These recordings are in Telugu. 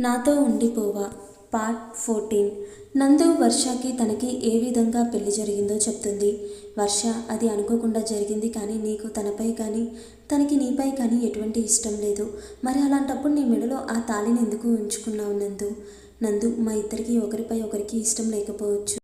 నాతో ఉండిపోవా? Part fourteen. నందు వర్షకి తనకి ఏ విధంగా పెళ్ళి జరిగిందో చెప్తుంది. వర్ష అది అనుకోకుండా జరిగింది కానీ నీకు తనపై కానీ తనకి నీపై కానీ ఎటువంటి ఇష్టం లేదు. మరి అలాంటప్పుడు నీ మెడలో ఆ తాళిని ఎందుకు ఉంచుకున్నావు నందు? నందు మా ఇద్దరికి ఒకరిపై ఒకరికి ఇష్టం లేకపోవచ్చు.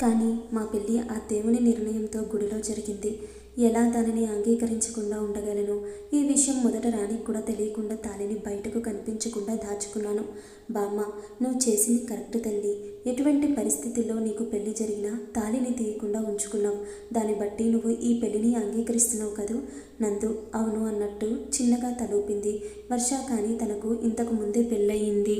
కానీ మా పెళ్ళి ఆ దేవుని నిర్ణయంతో గుడిలో జరిగింది. ఎలా దానిని అంగీకరించకుండా ఉండగలను? ఈ విషయం మొదట రాణికి కూడా తెలియకుండా తాళిని బయటకు కనిపించకుండా దాచుకున్నాను. బామ్మ నువ్వు చేసింది కరెక్ట్ తల్లి. ఎటువంటి పరిస్థితుల్లో నీకు పెళ్ళి జరిగినా తాళిని తీయకుండా ఉంచుకున్నావు. దాన్ని బట్టి నువ్వు ఈ పెళ్ళిని అంగీకరిస్తున్నావు కదూ? నందు అవును అన్నట్టు చిన్నగా తలూపింది. వర్ష కానీ తనకు ఇంతకు ముందే పెళ్ళయింది.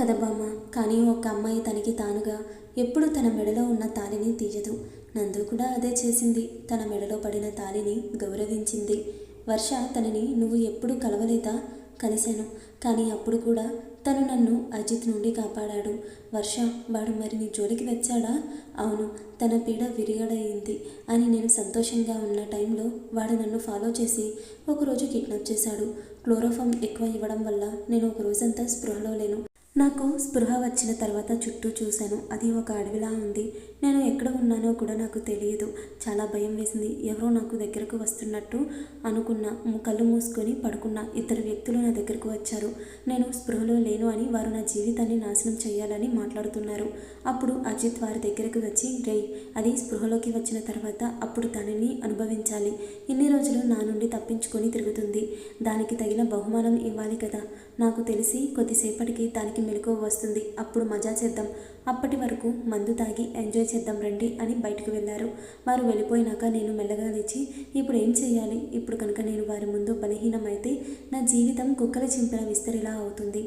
కదా బామ్మ కానీ ఒక అమ్మాయి తనకి తానుగా ఎప్పుడు తన మెడలో ఉన్న తాళిని తీయదు. నందు కూడా అదే చేసింది. తన మెడలో పడిన తాలిని గౌరవించింది. వర్ష తనని నువ్వు ఎప్పుడు కలవలేదా? కలిశాను. కానీ అప్పుడు కూడా తను నన్ను అజిత్ నుండి కాపాడాడు. వర్ష వాడు మరి నీ జోలికి వచ్చాడా? అవును తన పీడ విరిగడయింది అని నేను సంతోషంగా ఉన్న టైంలో వాడు నన్ను ఫాలో చేసి ఒకరోజు కిడ్నాప్ చేశాడు. క్లోరోఫామ్ ఎక్కువ ఇవ్వడం వల్ల నేను ఒక రోజంతా స్పృహలో లేను. నాకు స్పృహ వచ్చిన తర్వాత చుట్టూ చూశాను. అది ఒక అడవిలా ఉంది. నేను ఎక్కడ ఉన్నానో కూడా నాకు తెలియదు. చాలా భయం వేసింది. ఎవరో నాకు దగ్గరకు వస్తున్నట్టు అనుకున్నా. కళ్ళు మూసుకొని పడుకున్నా. ఇద్దరు వ్యక్తులు నా దగ్గరకు వచ్చారు. నేను స్పృహలో లేను అని వారు నా జీవితాన్ని నాశనం చేయాలని మాట్లాడుతున్నారు. అప్పుడు అజిత్ వారి దగ్గరకు వచ్చి రై అది స్పృహలోకి వచ్చిన తర్వాత అప్పుడు దానిని అనుభవించాలి. ఇన్ని రోజులు నా నుండి తప్పించుకొని తిరుగుతుంది. దానికి తగిన బహుమానం ఇవ్వాలి కదా. నాకు తెలిసి కొద్దిసేపటికి దానికి మెలకువ వస్తుంది. అప్పుడు మజా చేద్దాం. అప్పటి వరకు మందు తాగి ఎంజాయ్ చేద్దాం రండి అని బయటకు వెళ్ళారు. వారు వెళ్ళిపోయినాక నేను మెల్లగా లేచి ఇప్పుడు ఏం చేయాలి? ఇప్పుడు కనుక నేను వారి ముందు బలహీనమైతే నా జీవితం కుక్కల చింపిన విస్తరిలా అవుతుంది.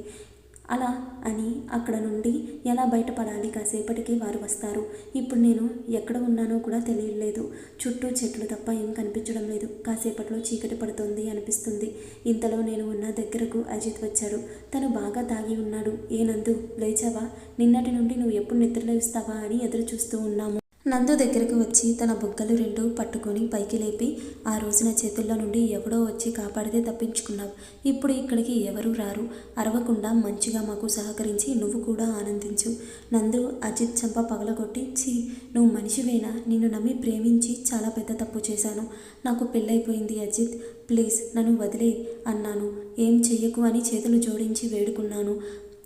అలా అని అక్కడ నుండి ఎలా బయటపడాలి కాసేపటికి వారు వస్తారు. ఇప్పుడు నేను ఎక్కడ ఉన్నానో కూడా తెలియలేదు. చుట్టూ చెట్లు తప్ప ఏం కనిపించడం లేదు. కాసేపట్లో చీకటి పడుతుంది అనిపిస్తుంది. ఇంతలో నేను ఉన్న దగ్గరకు అజిత్ వచ్చాడు. తను బాగా తాగి ఉన్నాడు. ఏనందు లేచావా? నిన్నటి నుండి నువ్వు ఎప్పుడు నిద్రలేస్తావా? అని ఎదురు చూస్తూ ఉన్నాము. నందు దగ్గరకు వచ్చి తన బుగ్గలు రెండు పట్టుకొని పైకి లేపి ఆ రోజున చేతుల్లో నుండి ఎవడో వచ్చి కాపాడితే తప్పించుకున్నావు. ఇప్పుడు ఇక్కడికి ఎవరు రారు? అరవకుండా మంచిగా మాకు సహకరించి నువ్వు కూడా ఆనందించు. నందు అజిత్ చంప పగలగొట్టి ఛీ! నువ్వు మనిషివేనా? నిన్ను నమ్మి ప్రేమించి చాలా పెద్ద తప్పు చేశాను. నాకు పెళ్ళైపోయింది అజిత్. ప్లీజ్ నన్ను వదిలే అన్నాను. ఏం చెయ్యకు అని చేతులు జోడించి వేడుకున్నాను.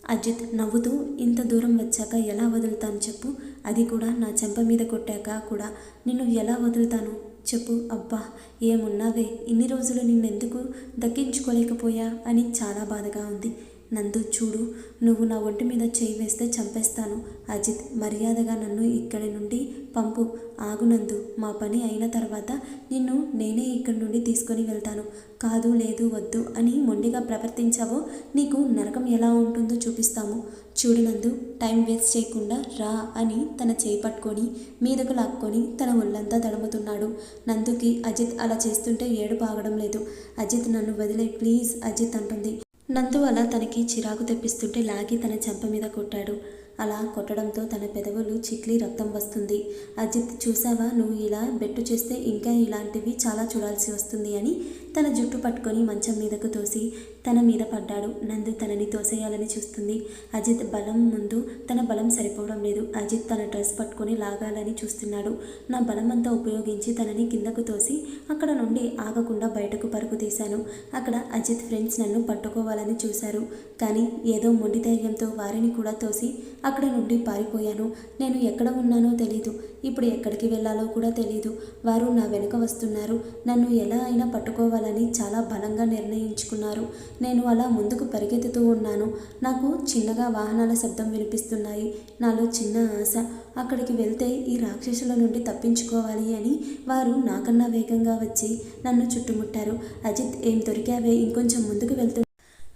అజిత్ నవ్వుతూ ఇంత దూరం వచ్చాక ఎలా వదులుతాను చెప్పు? అది కూడా నా చెంప మీద కొట్టాక కూడా. నిన్ను ఎలా వదులుతాను చెప్పు? అబ్బా ఏమున్నావే? ఇన్ని రోజులు నిన్నెందుకు దక్కించుకోలేకపోయా? అని చాలా బాధగా ఉంది. నందు చూడు నువ్వు నా ఒంటి మీద చేయి వేస్తే చంపేస్తాను. అజిత్ మర్యాదగా నన్ను ఇక్కడి నుండి పంపు. ఆగు నందు మా పని అయిన తర్వాత నిన్ను నేనే ఇక్కడి నుండి తీసుకొని వెళ్తాను. కాదు లేదు వద్దు అని మొండిగా ప్రవర్తించావో నీకు నరకం ఎలా ఉంటుందో చూపిస్తాము. చూడు నందు టైం వేస్ట్ చేయకుండా రా అని తన చేయి పట్టుకొని మీదకు లాక్కొని తన ఒళ్ళంతా తడుముతున్నాడు. నందుకి అజిత్ అలా చేస్తుంటే ఏడుపు ఆగడం లేదు. అజిత్ నన్ను వదిలే ప్లీజ్ అజిత్ అంటుంది. నందు అలా తనకి చిరాకు తెప్పిస్తుంటే లాగి తన చెంప మీద కొట్టాడు. అలా కొట్టడంతో తన పెదవులు చిక్లి రక్తం వస్తుంది. అజిత్ చూసావా నువ్వు ఇలా బెట్టు చేస్తే ఇంకా ఇలాంటివి చాలా చూడాల్సి వస్తుంది అని తన జుట్టు పట్టుకొని మంచం మీదకు తోసి తన మీద పడ్డాడు. నందు తనని తోసేయాలని చూస్తుంది. అజిత్ బలం ముందు తన బలం సరిపోవడం లేదు. అజిత్ తన డ్రెస్ పట్టుకొని లాగాలని చూస్తున్నాడు. నా బలం అంతా ఉపయోగించి తనని కిందకు తోసి అక్కడ నుండి ఆగకుండా బయటకు పరుగు తీశాను. అక్కడ అజిత్ ఫ్రెండ్స్ నన్ను పట్టుకోవాలని చూశారు. కానీ ఏదో మొండి ధైర్యంతో వారిని కూడా తోసి అక్కడ నుండి పారిపోయాను. నేను ఎక్కడ ఉన్నానో తెలీదు. ఇప్పుడు ఎక్కడికి వెళ్ళాలో కూడా తెలీదు. వారు నా వెనుక వస్తున్నారు. నన్ను ఎలా అయినా పట్టుకోవాలని చాలా బలంగా నిర్ణయించుకున్నారు. నేను అలా ముందుకు పరిగెత్తుతూ ఉన్నాను. నాకు చిన్నగా వాహనాల శబ్దం వినిపిస్తున్నాయి. నాలో చిన్న ఆశ అక్కడికి వెళ్తే ఈ రాక్షసుల నుండి తప్పించుకోవాలి అని వారు నాకన్నా వేగంగా వచ్చి నన్ను చుట్టుముట్టారు. అజిత్ ఏం దొరికావే? ఇంకొంచెం ముందుకు వెళ్తు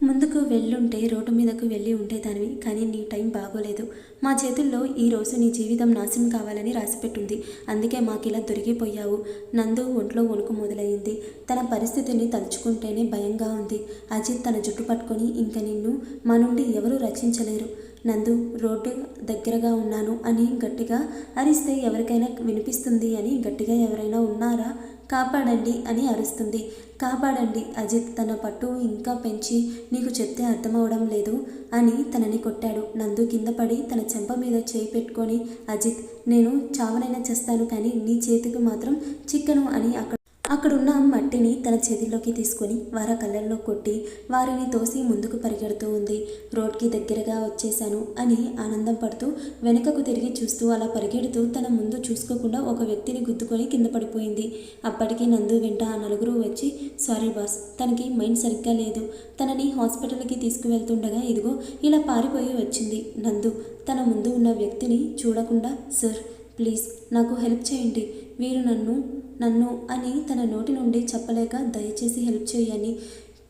ముందుకు వెళ్ళుంటే రోడ్డు మీదకు వెళ్ళి ఉండేదానివి కానీ నీ టైం బాగోలేదు. మా చేతుల్లో ఈ రోజు నీ జీవితం నాశనం కావాలని రాసిపెట్టుంది. అందుకే మాకిలా దొరికిపోయావు. నందు ఒంట్లో వణుకు మొదలైంది. తన పరిస్థితిని తలుచుకుంటేనే భయంగా ఉంది. అజిత్ తన జుట్టు పట్టుకొని ఇంక నిన్ను మా నుండి ఎవరూ రక్షించలేరు. నందు రోడ్డు దగ్గరగా ఉన్నాను అని గట్టిగా అరిస్తే ఎవరికైనా వినిపిస్తుంది అని గట్టిగా ఎవరైనా ఉన్నారా? కాపాడండి అని అరుస్తుంది. కాపాడండి అజిత్ తన పట్టు ఇంకా పెంచి నీకు చెప్తే అర్థమవడం లేదు అని తనని కొట్టాడు. నందు కింద పడి తన చెంప మీద చేయి పెట్టుకొని అజిత్ నేను చావనైనా చేస్తాను కానీ నీ చేతికి మాత్రం చిక్కను అని అక్కడ అక్కడున్న మట్టిని తన చేతిలోకి తీసుకొని వారి కళ్ళల్లో కొట్టి వారిని తోసి ముందుకు పరిగెడుతూ ఉంది. రోడ్కి దగ్గరగా వచ్చేశాను అని ఆనందం పడుతూ వెనుకకు తిరిగి చూస్తూ అలా పరిగెడుతూ తన ముందు చూసుకోకుండా ఒక వ్యక్తిని గుద్దుకొని కింద పడిపోయింది. అప్పటికి నందు వెంట ఆ నలుగురు వచ్చి సారీ బాస్ తనకి మైండ్ సరిగ్గా లేదు. తనని హాస్పిటల్కి తీసుకువెళ్తుండగా ఇదిగో ఇలా పారిపోయి వచ్చింది. నందు తన ముందు ఉన్న వ్యక్తిని చూడకుండా సార్ ప్లీజ్ నాకు హెల్ప్ చేయండి. వీరు నన్ను నన్ను అని తన నోటి నుండి చెప్పలేక దయచేసి హెల్ప్ చేయని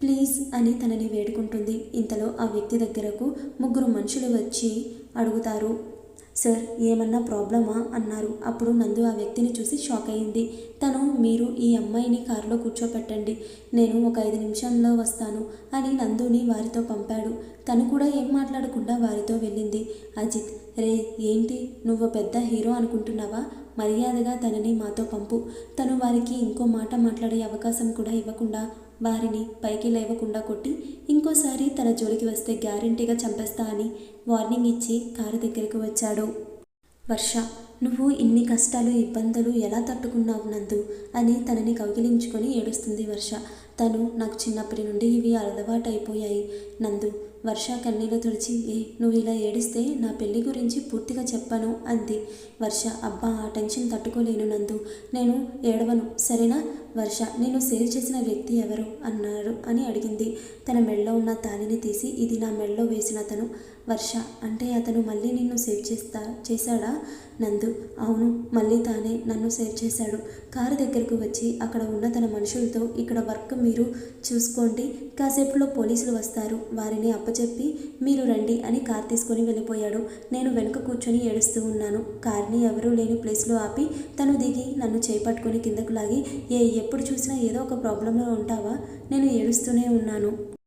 ప్లీజ్ అని తనని వేడుకుంటుంది. ఇంతలో ఆ వ్యక్తి దగ్గరకు ముగ్గురు మనుషులు వచ్చి అడుగుతారు. సార్ ఏమన్నా ప్రాబ్లమా? అన్నారు. అప్పుడు నందు ఆ వ్యక్తిని చూసి షాక్ అయింది. తను మీరు ఈ అమ్మాయిని కారులో కూర్చోపెట్టండి. నేను ఒక ఐదు నిమిషంలో వస్తాను అని నందుని వారితో పంపాడు. తను కూడా ఏం మాట్లాడకుండా వారితో వెళ్ళింది. అజిత్ రే ఏంటి? నువ్వు పెద్ద హీరో అనుకుంటున్నావా? మర్యాదగా తనని మాతో పంపు. తను వారికి ఇంకో మాట మాట్లాడే అవకాశం కూడా ఇవ్వకుండా వారిని పైకి లేవకుండా కొట్టి ఇంకోసారి తన జోలికి వస్తే గ్యారంటీగా చంపేస్తా అని వార్నింగ్ ఇచ్చి కారు దగ్గరకు వచ్చాడు. వర్ష నువ్వు ఇన్ని కష్టాలు ఇబ్బందులు ఎలా తట్టుకున్నావు నందు? అని తనని కౌగిలించుకొని ఏడుస్తుంది వర్ష. తను నాకు చిన్నప్పటి నుండి ఇవి అలవాటైపోయాయి నందు. వర్ష కన్నీళ్ళు తుడిచి ఏ నువ్వు ఇలా ఏడిస్తే నా పెళ్ళి గురించి పూర్తిగా చెప్పాను అంది. వర్ష అబ్బా ఆ టెన్షన్ తట్టుకోలేను నందు. నేను ఏడవను. సరేనా? వర్ష నేను సేవ్ చేసిన వ్యక్తి ఎవరు? అన్నారు అని అడిగింది. తన మెడలో ఉన్న తాళిని తీసి ఇది నా మెడలో వేసిన అతను. వర్ష అంటే అతను మళ్ళీ నిన్ను సేవ్ చేస్తా చేశాడా? నందు అవును మళ్ళీ తానే నన్ను సేవ్ చేశాడు. కారు దగ్గరకు వచ్చి అక్కడ ఉన్న తన మనుషులతో ఇక్కడ వర్క్ మీరు చూసుకోండి. కాసేపులో పోలీసులు వస్తారు. వారిని అప్పచెప్పి మీరు రండి అని కార్ తీసుకొని వెళ్ళిపోయాడు. నేను వెనుక కూర్చొని ఏడుస్తూ ఉన్నాను. కార్ని ఎవరూ లేని ప్లేస్లో ఆపి తను దిగి నన్ను చేపట్టుకొని కిందకు లాగి ఏ ఎప్పుడు చూసినా ఏదో ఒక ప్రాబ్లంలో ఉంటావా? నేను ఏడుస్తూనే ఉన్నాను.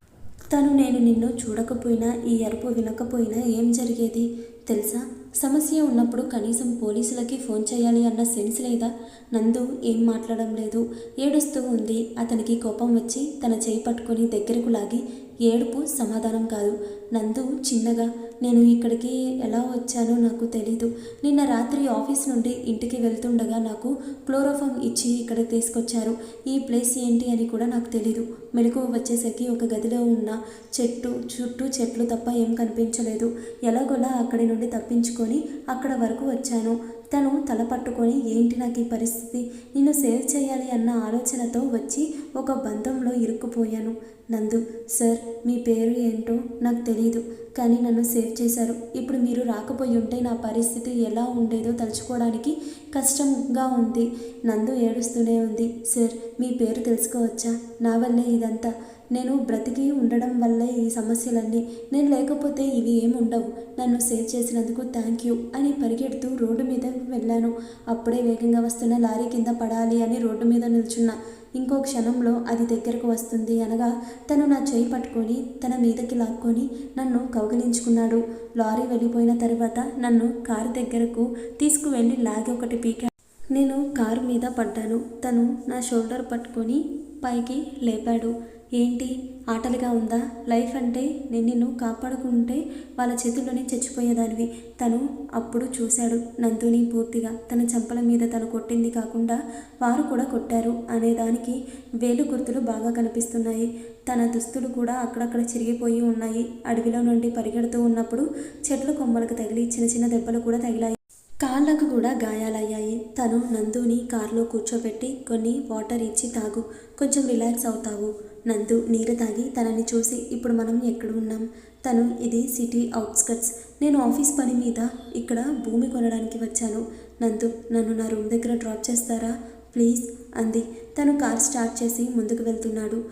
తను నేను నిన్ను చూడకపోయినా ఈ అరుపు వినకపోయినా ఏం జరిగేది తెలుసా? సమస్య ఉన్నప్పుడు కనీసం పోలీసులకి ఫోన్ చేయాలి అన్న సెన్స్ లేదా? నందు ఏం మాట్లాడడం లేదు. ఏడుస్తూ ఉంది. అతనికి కోపం వచ్చి తన చేయి పట్టుకొని దగ్గరకు లాగి ఏడుపు సమాధానం కాదు. నందు చిన్నగా నేను ఇక్కడికి ఎలా వచ్చానో నాకు తెలీదు. నిన్న రాత్రి ఆఫీస్ నుండి ఇంటికి వెళ్తుండగా నాకు క్లోరోఫామ్ ఇచ్చి ఇక్కడ తీసుకొచ్చారు. ఈ ప్లేస్ ఏంటి అని కూడా నాకు తెలీదు. మెలకు వచ్చేసరికి ఒక గదిలో ఉన్న చెట్టు చుట్టూ చెట్లు తప్ప ఏం కనిపించలేదు. ఎలాగోలా అక్కడి నుండి తప్పించుకొని అక్కడ వరకు వచ్చాను. తను తల పట్టుకొని ఏంటి నాకు ఈ పరిస్థితి? నిన్ను సేవ్ చేయాలి అన్న ఆలోచనతో వచ్చి ఒక బంధంలో ఇరుక్కుపోయాను. నందు సార్ మీ పేరు ఏంటో నాకు తెలియదు కానీ నన్ను సేవ్ చేశారు. ఇప్పుడు మీరు రాకపోయి ఉంటే నా పరిస్థితి ఎలా ఉండేదో తలుచుకోవడానికి కష్టంగా ఉంది. నందు ఏడుస్తూనే ఉంది సార్ మీ పేరు తెలుసుకోవచ్చా? నా వల్లే ఇదంతా. నేను బ్రతికి ఉండడం వల్లే ఈ సమస్యలన్నీ. నేను లేకపోతే ఇవి ఏమి ఉండవు నన్ను సేవ్ చేసినందుకు థ్యాంక్ యూ అని పరిగెడుతూ రోడ్డు మీద వెళ్ళాను. అప్పుడే వేగంగా వస్తున్న లారీ కింద పడాలి అని రోడ్డు మీద నిల్చున్నా. ఇంకో క్షణంలో అది దగ్గరకు వస్తుంది అనగా తను నా చేయి పట్టుకొని తన మీదకి లాక్కొని నన్ను కౌగిలించుకున్నాడు. లారీ వెళ్ళిపోయిన తర్వాత నన్ను కారు దగ్గరకు తీసుకువెళ్ళి లాగి ఒకటి పీకా నేను కారు మీద పడ్డాను. తను నా షోల్డర్ పట్టుకొని పైకి లేపాడు. ఏంటి? ఆటలుగా ఉందా? లైఫ్ అంటే నేను నిన్ను కాపాడుకుంటే వాళ్ళ చేతుల్లోనే చచ్చిపోయేదానివి. తను అప్పుడు చూశాడు నందుని పూర్తిగా. తన చెంపల మీద తను కొట్టింది కాకుండా వారు కూడా కొట్టారు అనేదానికి వేలు గుర్తులు బాగా కనిపిస్తున్నాయి. తన దుస్తులు కూడా అక్కడక్కడ చిరిగిపోయి ఉన్నాయి. అడవిలో నుండి పరిగెడుతూ ఉన్నప్పుడు చెట్ల కొమ్మలకు తగిలి చిన్న చిన్న దెబ్బలు కూడా తగిలాయి. కాళ్ళకు కూడా గాయాలయ్యాయి. తను నందుని కారులో కూర్చోబెట్టి కొన్ని వాటర్ ఇచ్చి తాగు. కొంచెం రిలాక్స్ అవుతావు. నందు నీరు తాగి తనని చూసి ఇప్పుడు మనం ఎక్కడ ఉన్నాం? తను ఇది సిటీ అవుట్స్కట్స్. నేను ఆఫీస్ పని మీద ఇక్కడ భూమి కొనడానికి వచ్చాను. నందు నన్ను నా రూమ్ దగ్గర డ్రాప్ చేస్తారా? ప్లీజ్ అంది. తను కార్ స్టార్ట్ చేసి ముందుకు వెళ్తున్నాడు.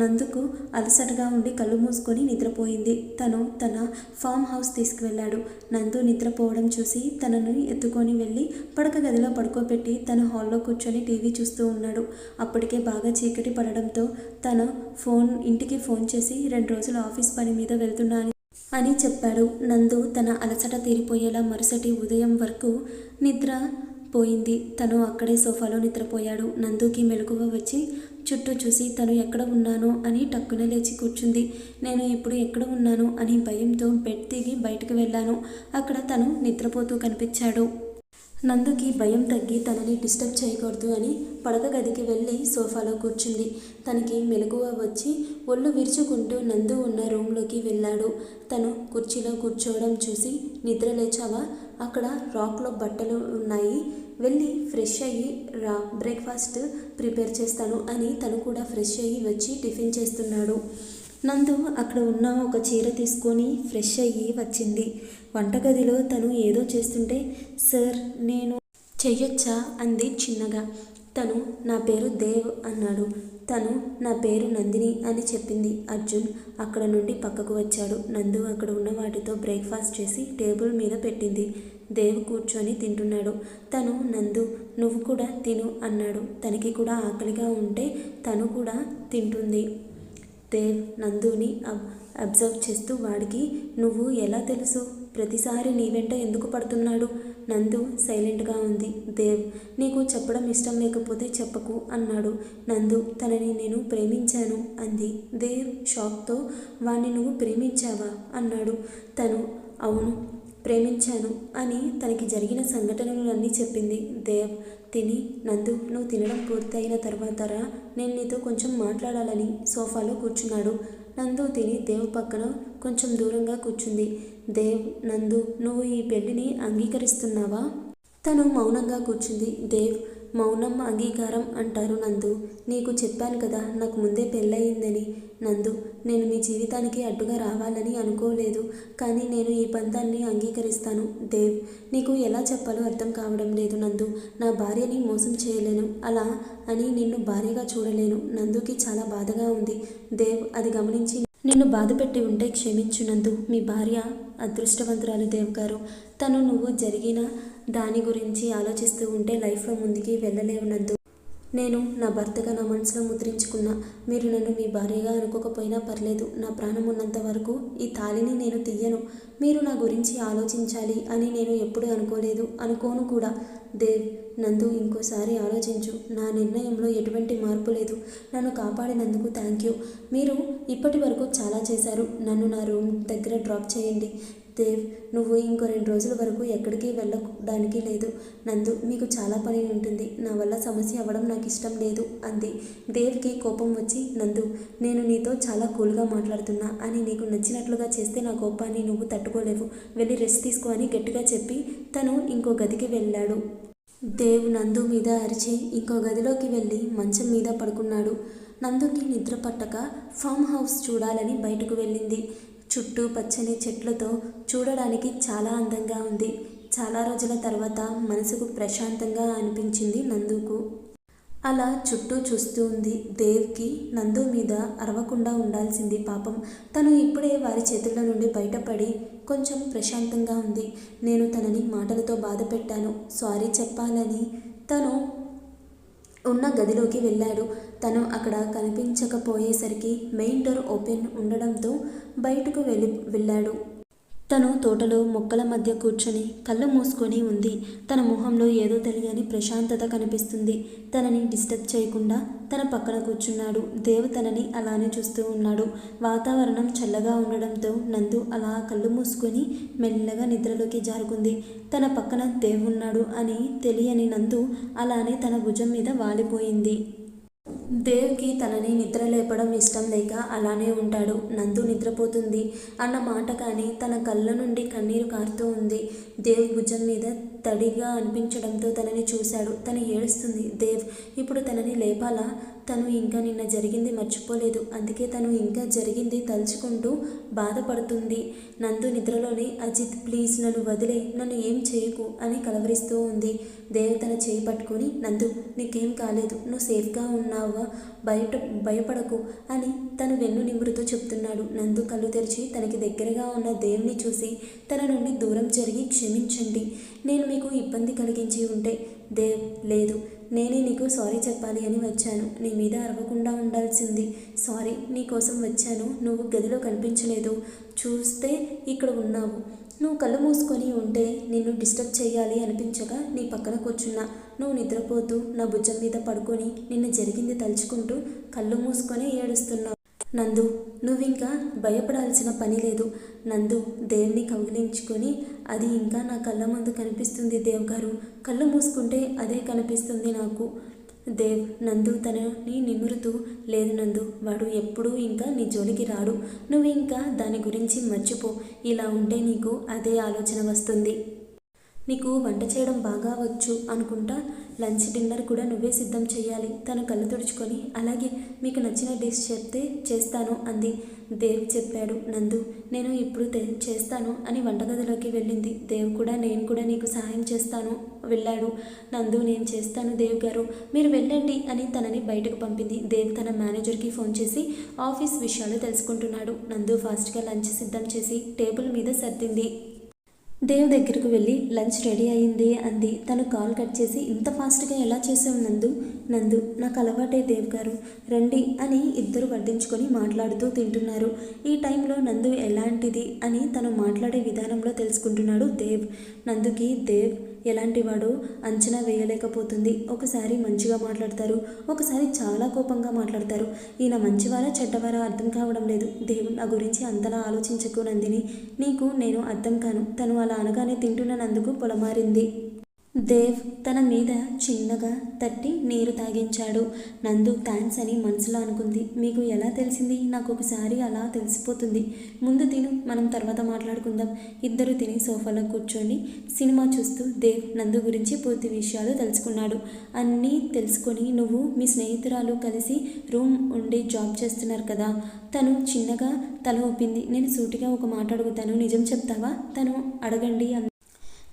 నందుకు అలసటగా ఉండి కళ్ళు మూసుకొని నిద్రపోయింది. తను తన ఫామ్ హౌస్ తీసుకువెళ్ళాడు. నందు నిద్రపోవడం చూసి తనను ఎత్తుకొని వెళ్ళి పడక గదిలో పడుకోబెట్టి తన హాల్లో కూర్చొని టీవీ చూస్తూ ఉన్నాడు. అప్పటికే బాగా చీకటి పడడంతో తన ఫోన్ ఇంటికి ఫోన్ చేసి రెండు రోజులు ఆఫీస్ పని మీద వెళ్తున్నా అని చెప్పాడు. నందు తన అలసట తీరిపోయేలా మరుసటి ఉదయం వరకు నిద్ర పోయింది. తను అక్కడే సోఫాలో నిద్రపోయాడు. నందుకి మెలకువ వచ్చి చుట్టూ చూసి తను ఎక్కడ ఉన్నానో అని టక్కున లేచి కూర్చుంది. నేను ఇప్పుడు ఎక్కడ ఉన్నాను అని భయంతో బెడ్ దిగి బయటకు వెళ్ళాను. అక్కడ తను నిద్రపోతూ కనిపించాడు. నందుకి భయం తగ్గి తనని డిస్టర్బ్ చేయకూడదు అని పడక గదికి వెళ్ళి సోఫాలో కూర్చుంది. తనకి మెలకువ వచ్చి ఒళ్ళు విరుచుకుంటూ నందు ఉన్న రూమ్లోకి వెళ్ళాడు. తను కుర్చీలో కూర్చోవడం చూసి నిద్ర లేచావా? అక్కడ రాక్లో బట్టలు ఉన్నాయి. వెళ్ళి ఫ్రెష్ అయ్యి రా బ్రేక్ఫాస్ట్ ప్రిపేర్ చేస్తాను అని తను కూడా ఫ్రెష్ అయ్యి వచ్చి టిఫిన్ చేస్తున్నాడు. నందు అక్కడ ఉన్న ఒక చీర తీసుకొని ఫ్రెష్ అయ్యి వచ్చింది. వంటగదిలో తను ఏదో చేస్తుంటే సార్ నేను చెయ్యొచ్చా? అంది చిన్నగా. తను నా పేరు దేవ్ అన్నాడు. తను నా పేరు నందిని అని చెప్పింది. అర్జున్ అక్కడ నుండి పక్కకు వచ్చాడు. నందు అక్కడ ఉన్న వాటితో బ్రేక్ఫాస్ట్ చేసి టేబుల్ మీద పెట్టింది. దేవ్ కూర్చొని తింటున్నాడు. తను నందు నువ్వు కూడా తిను అన్నాడు. తనకి కూడా ఆకలిగా ఉంటే తను కూడా తింటుంది. దేవ్ నందుని అబ్ అబ్జర్వ్ చేస్తూ వాడికి నువ్వు ఎలా తెలుసు? ప్రతిసారి నీ వెంట ఎందుకు పడుతున్నాడు? నందు సైలెంట్గా ఉంది. దేవ్ నీకు చెప్పడం ఇష్టం లేకపోతే చెప్పకు అన్నాడు. నందు తనని నేను ప్రేమించాను అంది. దేవ్ షాక్తో వాణ్ణి నువ్వు ప్రేమించావా? అన్నాడు. తను అవును ప్రేమించాను అని తనకి జరిగిన సంఘటనలన్నీ చెప్పింది. దేవ్ తిని నందు నువ్వు తినడం పూర్తయిన తర్వాత రా నేను నీతో కొంచెం మాట్లాడాలని సోఫాలో కూర్చున్నాడు. నందు తిని దేవ్ పక్కన కొంచెం దూరంగా కూర్చుంది. దేవ్ నందు నువ్వు ఈ పెళ్ళిని అంగీకరిస్తున్నావా? తను మౌనంగా కూర్చుంది. దేవ్ మౌనం అంగీకారం అంటారు నందు. నీకు చెప్పాను కదా నాకు ముందే పెళ్ళయిందని. నందు నేను మీ జీవితానికి అడ్డుగా రావాలని అనుకోలేదు కానీ నేను ఈ బంధాన్ని అంగీకరిస్తాను. దేవ్ నీకు ఎలా చెప్పాలో అర్థం కావడం లేదు నందు. నా భార్యని మోసం చేయలేను. అలా అని నిన్ను భార్యగా చూడలేను. నందుకి చాలా బాధగా ఉంది. దేవ్ అది గమనించి నిన్ను బాధ పెట్టి ఉంటే క్షమించు నందు. మీ భార్య అదృష్టవంతురాలు దేవ్ గారు. తను నువ్వు జరిగిన దాని గురించి ఆలోచిస్తూ ఉంటే లైఫ్లో ముందుకి వెళ్ళలేవు నందు నేను నా భర్తగా నా మనసులో ముద్రించుకున్నా. మీరు నన్ను మీ భార్యగా అనుకోకపోయినా పర్లేదు. నా ప్రాణం ఉన్నంత వరకు ఈ తాళిని నేను తీయను. మీరు నా గురించి ఆలోచించాలి అని నేను ఎప్పుడూ అనుకోలేదు. అనుకోను కూడా. దేవ్ నందు ఇంకోసారి ఆలోచించు. నా నిర్ణయంలో ఎటువంటి మార్పు లేదు. నన్ను కాపాడినందుకు థ్యాంక్ యూ మీరు ఇప్పటి వరకు చాలా చేశారు. నన్ను నా రూమ్ దగ్గర డ్రాప్ చేయండి. దేవ్ నువ్వు ఇంకో రెండు రోజుల వరకు ఎక్కడికి వెళ్ళడానికి లేదు. నందు మీకు చాలా పని ఉంటుంది. నా వల్ల సమస్య అవ్వడం నాకు ఇష్టం లేదు అంది. దేవ్కి కోపం వచ్చి నందు నేను నీతో చాలా కూల్గా మాట్లాడుతున్నా అని నీకు నచ్చినట్లుగా చేస్తే నా కోపాన్ని నువ్వు తట్టుకోలేవు. వెళ్ళి రెస్ట్ తీసుకో అని గట్టిగా చెప్పి తను ఇంకో గదికి వెళ్ళాడు. దేవ్ నందు మీద అరిచి ఇంకో గదిలోకి వెళ్ళి మంచం మీద పడుకున్నాడు. నందుకి నిద్ర పట్టక ఫామ్ హౌస్ చూడాలని బయటకు వెళ్ళింది. చుట్టూ పచ్చని చెట్లతో చూడడానికి చాలా అందంగా ఉంది. చాలా రోజుల తర్వాత మనసుకు ప్రశాంతంగా అనిపించింది నందుకు. అలా చుట్టూ చూస్తూ ఉంది దేవ్కి. నందు మీద అరవకుండా ఉండాల్సింది పాపం. తను ఇప్పుడే వారి చేతుల నుండి బయటపడి కొంచెం ప్రశాంతంగా ఉంది. నేను తనని మాటలతో బాధ పెట్టాను సారీ చెప్పాలని తను ఉన్న గదిలోకి వెళ్ళాడు. తను అక్కడ కనిపించకపోయేసరికి మెయిన్ డోర్ ఓపెన్ ఉండడంతో బయటకు వెళ్ళి వెళ్ళాడు. తను తోటలో మొక్కల మధ్య కూర్చొని కళ్ళు మూసుకొని ఉంది. తన మొహంలో ఏదో తెలియని ప్రశాంతత కనిపిస్తుంది. తనని డిస్టర్బ్ చేయకుండా తన పక్కన కూర్చున్నాడు. దేవ్ తనని అలానే చూస్తూ ఉన్నాడు. వాతావరణం చల్లగా ఉండడంతో నందు అలా కళ్ళు మూసుకొని మెల్లగా నిద్రలోకి జారుకుంది. తన పక్కన దేవ్ ఉన్నాడు అని తెలియని నందు అలానే తన భుజం మీద వాలిపోయింది. దేవ్కి తనని నిద్ర లేపడం ఇష్టం లేక అలానే ఉంటాడు. నందు నిద్రపోతుంది. అన్న మాట కానీ తన కళ్ళ నుండి కన్నీరు కారుతూ ఉంది. దేవ్ భుజం మీద తడిగా అనిపించడంతో తనని చూశాడు. తను ఏడుస్తుంది. దేవ్ ఇప్పుడు తనని లేపాలా? తను ఇంకా నిన్న జరిగింది మర్చిపోలేదు. అందుకే తను ఇంకా జరిగింది తలుచుకుంటూ బాధపడుతుంది. నందు నిద్రలోనే అజిత్ ప్లీజ్ నన్ను వదిలే నన్ను ఏం చేయకు అని కలవరిస్తూ ఉంది. దేవ్ తన చేయి పట్టుకొని నందు నీకేం కాలేదు నువ్వు సేఫ్గా ఉన్నావా బయట భయపడకు అని తను వెన్ను నిమురుతూ చెప్తున్నాడు. నందు కళ్ళు తెరిచి తనకి దగ్గరగా ఉన్న దేవుని చూసి తన నుండి దూరం జరిగి క్షమించండి. నేను మీకు ఇబ్బంది కలిగించి ఉంటే దేవ్ లేదు. నేనే నీకు సారీ చెప్పాలి అని వచ్చాను. నీ మీద అరవకుండా ఉండాల్సింది. సారీ నీ కోసం వచ్చాను. నువ్వు గదిలో కనిపించలేదు. చూస్తే ఇక్కడ ఉన్నావు. నువ్వు కళ్ళు మూసుకొని ఉంటే నిన్ను డిస్టర్బ్ చేయాలి అనిపించగా నీ పక్కన కూర్చున్నా. నువ్వు నిద్రపోతూ నా భుజం మీద పడుకొని నిన్న జరిగింది తలుచుకుంటూ కళ్ళు మూసుకొని ఏడుస్తున్నావు. నందు నువ్వింకా భయపడాల్సిన పని లేదు. నందు దేవుని కౌగిలించుకొని అది ఇంకా నా కళ్ళ ముందు కనిపిస్తుంది దేవ్ గారు కళ్ళు మూసుకుంటే అదే కనిపిస్తుంది నాకు. దేవ్ నందు తనని నిమురుతూ లేదు నందు వాడు ఎప్పుడూ ఇంకా నీ జోలికి రాడు. నువ్వు ఇంకా దాని గురించి మర్చిపో. ఇలా ఉంటే నీకు అదే ఆలోచన వస్తుంది. నీకు వంట చేయడం బాగా వచ్చు అనుకుంటా లంచ్ డిన్నర్ కూడా నువ్వే సిద్ధం చేయాలి తను కళ్ళు తుడుచుకొని అలాగే మీకు నచ్చిన డిష్ చెప్తే చేస్తాను అంది. దేవ్ చెప్పాడు. నందు నేను ఇప్పుడు చేస్తాను అని వంటగదిలోకి వెళ్ళింది. దేవ్ కూడా నేను కూడా నీకు సహాయం చేస్తాను వెళ్ళాడు. నందు నేను చేస్తాను దేవ్ గారు మీరు వెళ్ళండి అని తనని బయటకు పంపింది. దేవ్ తన మేనేజర్కి ఫోన్ చేసి ఆఫీస్ విషయాలు తెలుసుకుంటున్నాడు. నందు ఫాస్ట్గా లంచ్ సిద్ధం చేసి టేబుల్ మీద సర్దింది. దేవ్ దగ్గరకు వెళ్ళి లంచ్ రెడీ అయింది అంది. తను కాల్ కట్ చేసి ఇంత ఫాస్ట్గా ఎలా చేసావు నందు? నందు నాకు అలవాటే దేవ్ గారు. రండి అని ఇద్దరు వడ్డించుకొని మాట్లాడుతూ తింటున్నారు. ఈ టైంలో నందు ఎలాంటిది? అని తను మాట్లాడే విధానంలో తెలుసుకుంటున్నాడు దేవ్. నందుకి దేవ్ ఎలాంటివాడో అంచనా వేయలేకపోతుంది. ఒకసారి మంచిగా మాట్లాడతారు ఒకసారి చాలా కోపంగా మాట్లాడతారు. ఈయన మంచివారా చెడ్డవారా అర్థం కావడం లేదు. దేవుడు నా గురించి అంతలా ఆలోచించకు నందిని. నీకు నేను అర్థం కాను. తను అలా అనగానే తింటున్నందుకు పొలమారింది. దేవ్ తన మీద చిన్నగా తట్టి నీరు తాగించాడు. నందు థ్యాంక్స్ అని మనసులో అనుకుంది. మీకు ఎలా తెలిసింది? నాకు ఒకసారి అలా తెలిసిపోతుంది. ముందు తిను మనం తర్వాత మాట్లాడుకుందాం. ఇద్దరు తిని సోఫాలో కూర్చొని సినిమా చూస్తూ దేవ్ నందు గురించి పూర్తి విషయాలు తెలుసుకున్నాడు. అన్నీ తెలుసుకొని నువ్వు మీ స్నేహితురాలు కలిసి రూమ్ ఉండి జాబ్ చేస్తున్నారు కదా. తను చిన్నగా తల ఊపింది. నేను సూటిగా ఒక మాట అడుగుతాను. నిజం చెప్తావా? తను అడగండి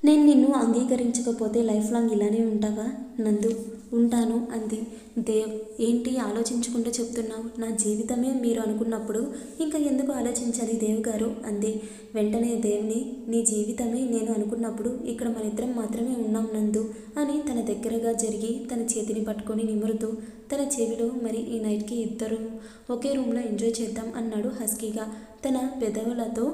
నేను నిన్ను అంగీకరించకపోతే లైఫ్ లాంగ్ ఇలానే ఉంటావా? నందు ఉంటాను అంది. దేవ్ ఏంటి ఆలోచించకుండా చెప్తున్నావు? నా జీవితమే మీరు అనుకున్నప్పుడు ఇంకా ఎందుకు ఆలోచించాలి దేవ్ గారు? అంది. వెంటనే దేవ్ని నీ జీవితమే నేను అనుకున్నప్పుడు ఇక్కడ మన ఇద్దరం మాత్రమే ఉన్నాం నందు అని తన దగ్గరగా జరిగి తన చేతిని పట్టుకొని నిమురుతూ తన చెవిలో మరి ఈ నైట్కి ఇద్దరు ఒకే రూమ్లో ఎంజాయ్ చేద్దాం అన్నాడు హస్కీగా. తన పెదవులతో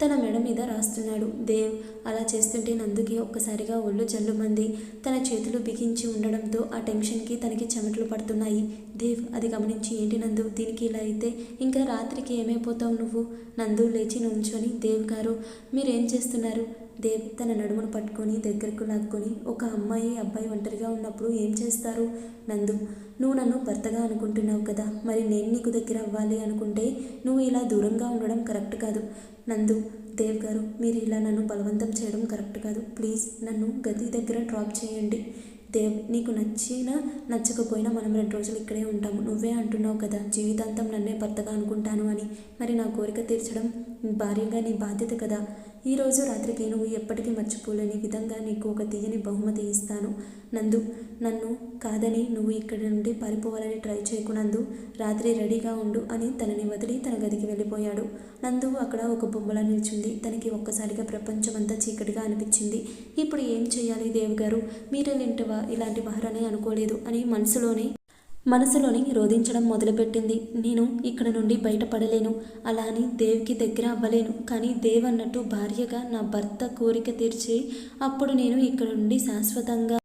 తన మెడ మీద రాస్తున్నాడు. దేవ్ అలా చేస్తుంటే నందుకి ఒక్కసారిగా ఒళ్ళు జల్లుమంది. తన చేతులు బిగించి ఉండడంతో ఆ టెన్షన్కి తనకి చెమటలు పడుతున్నాయి. దేవ్ అది గమనించి ఏంటి నందు దీనికి ఇలా అయితే ఇంకా రాత్రికి ఏమైపోతావు నువ్వు? నందు లేచి నుంచొని దేవ్ గారు మీరేం చేస్తున్నారు? దేవ్ తన నడుమును పట్టుకొని దగ్గరకు లాక్కొని ఒక అమ్మాయి అబ్బాయి ఒంటరిగా ఉన్నప్పుడు ఏం చేస్తారు? నందు నువ్వు నన్ను భర్తగా అనుకుంటున్నావు కదా. మరి నేను నీకు దగ్గర అవ్వాలి అనుకుంటే నువ్వు ఇలా దూరంగా ఉండడం కరెక్ట్ కాదు. నందు దేవ్ గారు మీరు ఇలా నన్ను బలవంతం చేయడం కరెక్ట్ కాదు. ప్లీజ్ నన్ను గది దగ్గర డ్రాప్ చేయండి. దేవ్ నీకు నచ్చినా నచ్చకపోయినా మనం రెండు రోజులు ఇక్కడే ఉంటాము. నువ్వే అంటున్నావు కదా జీవితాంతం నన్నే భర్తగా అనుకుంటాను అని. మరి నా కోరిక తీర్చడం భార్యగా నీ బాధ్యత కదా. ఈరోజు రాత్రికి నువ్వు ఎప్పటికీ మర్చిపోలేని విధంగా నీకు ఒక తీయని బహుమతి ఇస్తాను. నందు నన్ను కాదని నువ్వు ఇక్కడి నుండి పారిపోవాలని ట్రై చేయకు నందు. రాత్రి రెడీగా ఉండు అని తనని వదిలి తన గదికి వెళ్ళిపోయాడు. నందు అక్కడ ఒక బొమ్మలా నిల్చుంది. తనకి ఒక్కసారిగా ప్రపంచమంతా చీకటిగా అనిపించింది. ఇప్పుడు ఏం చేయాలి దేవ్ గారు మీరేంటివా ఇలాంటి మహారాణి అనుకోలేదు అని మనసులోనే మనసులోని రోధించడం మొదలుపెట్టింది. నేను ఇక్కడ నుండి బయటపడలేను. అలా అని దేవ్కి దగ్గర అవ్వలేను. కానీ దేవ్ అన్నట్టు భార్యగా నా భర్త కోరిక తీర్చి అప్పుడు నేను ఇక్కడ నుండి శాశ్వతంగా